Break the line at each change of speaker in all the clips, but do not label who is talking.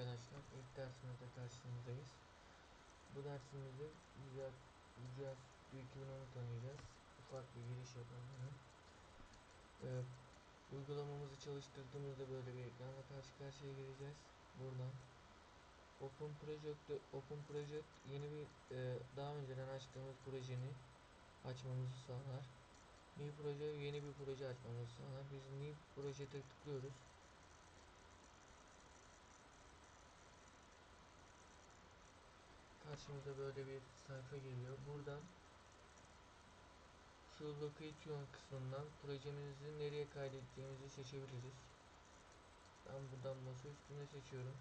arkadaşlar. İlk dersimizde karşınızdayız. Bu dersimizde Visual, Visual Studio 2010'u tanıyacağız. Ufak bir giriş yapalım. Ee, uygulamamızı çalıştırdığımızda böyle bir ekranla karşı karşıya geleceğiz. Buradan Open Project Open Project yeni bir e, daha önceden açtığımız projeni açmamızı sağlar. New proje yeni bir proje açmamızı sağlar. Biz New projete tıklıyoruz. Karşımıza böyle bir sayfa geliyor. Buradan şu location kısmından projemizi nereye kaydedeceğimizi seçebiliriz. Ben buradan masa üstüne seçiyorum.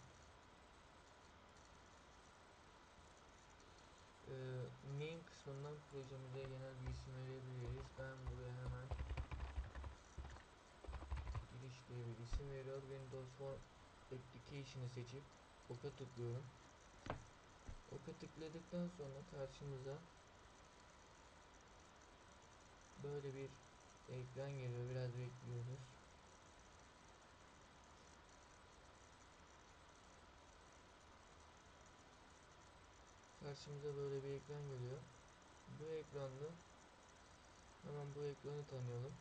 Ee, name kısmından projemize genel bir isim verebiliriz. Ben buraya hemen giriş diye bir isim veriyor. Windows Form Application'ı seçip oka tıklıyorum. Oka tıkladıktan sonra karşımıza böyle bir ekran geliyor. Biraz bekliyoruz. Karşımıza böyle bir ekran geliyor. Bu ekranda hemen bu ekranı tanıyalım.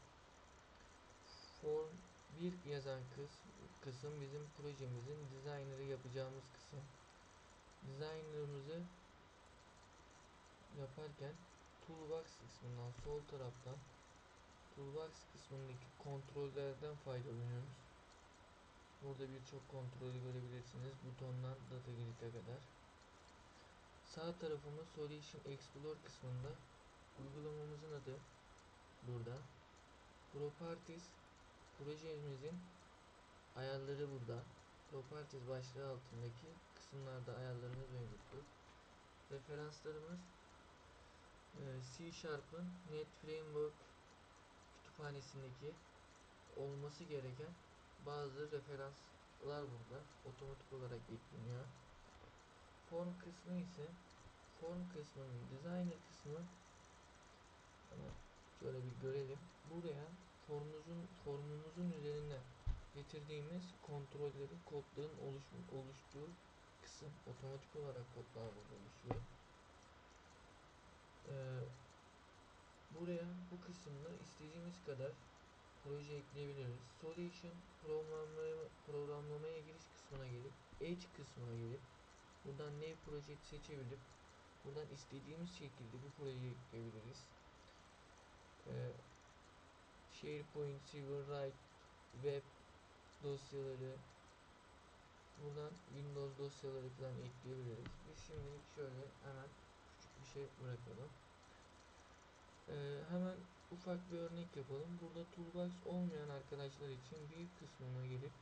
Form 1 yazan kısım, kısım bizim projemizin designer'ı yapacağımız kısım. Designer'ımızı yaparken Toolbox kısmından sol taraftan Toolbox kısmındaki kontrollerden faydalanıyoruz. Burada birçok kontrolü görebilirsiniz. Butondan data grid'e kadar. Sağ tarafımız Solution Explorer kısmında uygulamamızın adı burada. Properties projemizin ayarları burada. Properties başlığı altındaki kısımlarda ayarlarımız mevcuttur. Referanslarımız e, C Sharp'ın Net Framework kütüphanesindeki olması gereken bazı referanslar burada otomatik olarak ekleniyor. Form kısmı ise form kısmının designer kısmı şöyle bir görelim. Buraya formumuzun formumuzun üzerine getirdiğimiz kontrollerin kodların oluş, oluştuğu kısım otomatik olarak kodlar burada oluşuyor. Ee, buraya bu kısımda istediğimiz kadar proje ekleyebiliriz. Solution programlamaya, programlamaya giriş kısmına gelip Edge kısmına gelip buradan New Project seçebilip buradan istediğimiz şekilde bu projeyi ekleyebiliriz. Ee, SharePoint, Silverlight, Web dosyaları buradan Windows dosyaları falan ekleyebiliriz. Biz şimdilik şöyle hemen küçük bir şey bırakalım. Ee, hemen ufak bir örnek yapalım. Burada toolbox olmayan arkadaşlar için büyük kısmına gelip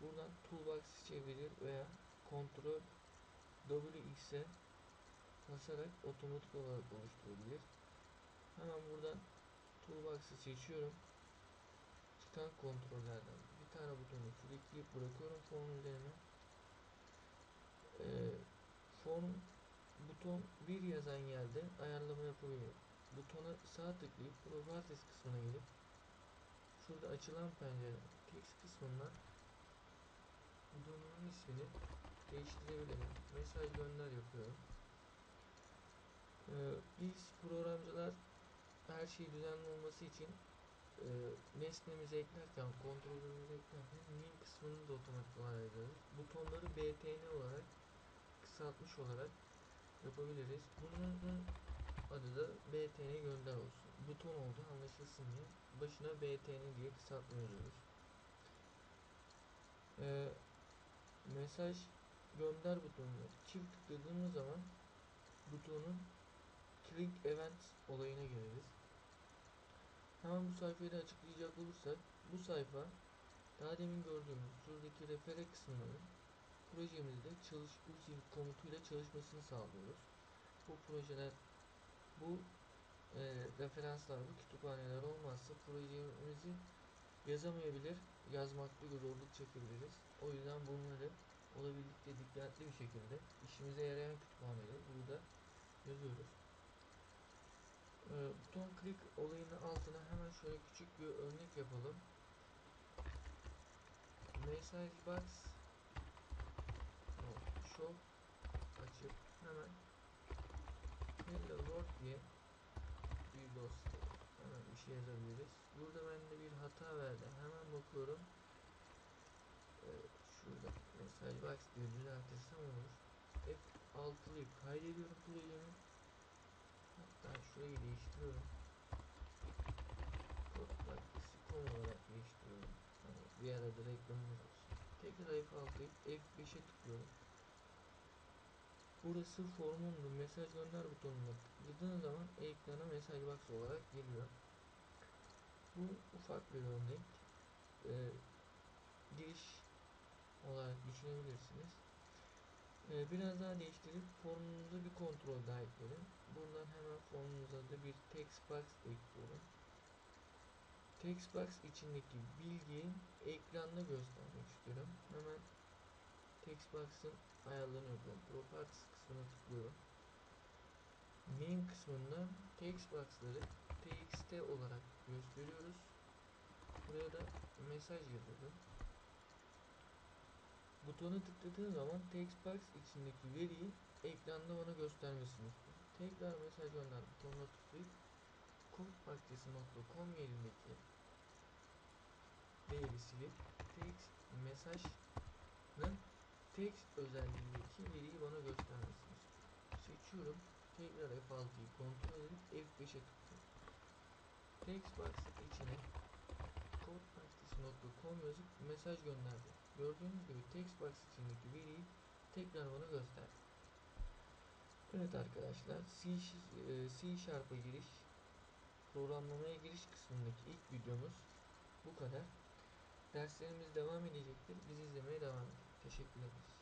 buradan toolbox seçebilir veya kontrol WX'e basarak otomatik olarak oluşturabilir. Hemen buradan toolbox'ı seçiyorum. Çıkan kontrollerden tane butonu klikleyip bırakıyorum form üzerine. Ee, form buton bir yazan yerde ayarlama yapabilirim. Butona sağ tıklayıp Properties kısmına gelip şurada açılan pencere text kısmından butonun ismini değiştirebilirim. Mesaj gönder yapıyorum. Ee, biz programcılar her şey düzenli olması için e, nesnemizi eklerken, kontrolümüzü eklerken min kısmını da otomatik olarak ediyoruz. Butonları btn olarak kısaltmış olarak yapabiliriz. Bunun adı da btn gönder olsun. Buton oldu anlaşılsın diye başına btn diye kısaltma yazıyoruz. Ee, mesaj gönder butonuna çift tıkladığımız zaman butonun click event olayına gireriz. Hemen bu sayfayı da açıklayacak olursak bu sayfa daha demin gördüğümüz şuradaki refere kısımların projemizde çalış usil komutuyla çalışmasını sağlıyoruz. Bu projeler bu e, referanslar bu kütüphaneler olmazsa projemizi yazamayabilir, yazmakta zorluk çekebiliriz. O yüzden bunları olabildiğince dikkatli bir şekilde işimize yarayan kütüphaneleri burada yazıyoruz. E, buton click olayının altına hemen şöyle küçük bir örnek yapalım. Message box hemen hello world diye bir dosya hemen bir şey yazabiliriz. Burada bende bir hata verdi. Hemen bakıyorum. Ee, şurada mesaj box diye düzeltirsem olur. F6'lıyı kaydediyorum projemi. Hatta şurayı değiştiriyorum. Kod maddesi kom olarak değiştiriyorum. Hani bir arada reklamımız olsun. Tekrar F6'yı F5'e tıklıyorum. Burası formundu. Mesaj gönder butonuna tıkladığın zaman ekrana mesaj box olarak geliyor. Bu ufak bir örnek. Ee, giriş olarak düşünebilirsiniz. Ee, biraz daha değiştirip formumuza bir kontrol daha ekledim. Buradan hemen formumuza da bir text box ekliyorum. Text box içindeki bilgiyi ekranda göstermek istiyorum. Hemen text box'ın ayarlarını yapıyorum. Properties kısmına tıklıyorum. Name kısmında text box'ları txt olarak gösteriyoruz. Buraya da mesaj yazıyorum. Butona tıkladığım zaman text box içindeki veriyi ekranda bana göstermesini. Tekrar mesaj gönder butonuna tıklayıp kodbahçesi.com yerindeki değeri silip text mesajın text özelliğindeki veriyi bana göstermesini. Seçiyorum. Tekrar F6'yı kontrol edip F5'e tıklıyorum. Text box'ın içine kodbahçesi.com yazıp mesaj gönderdi. Gördüğünüz gibi text box içindeki veriyi tekrar bana gösterdi. Evet arkadaşlar C, e, C Sharp'a giriş programlamaya giriş kısmındaki ilk videomuz bu kadar. Derslerimiz devam edecektir. Bizi izlemeye devam edin. Teşekkür ederiz.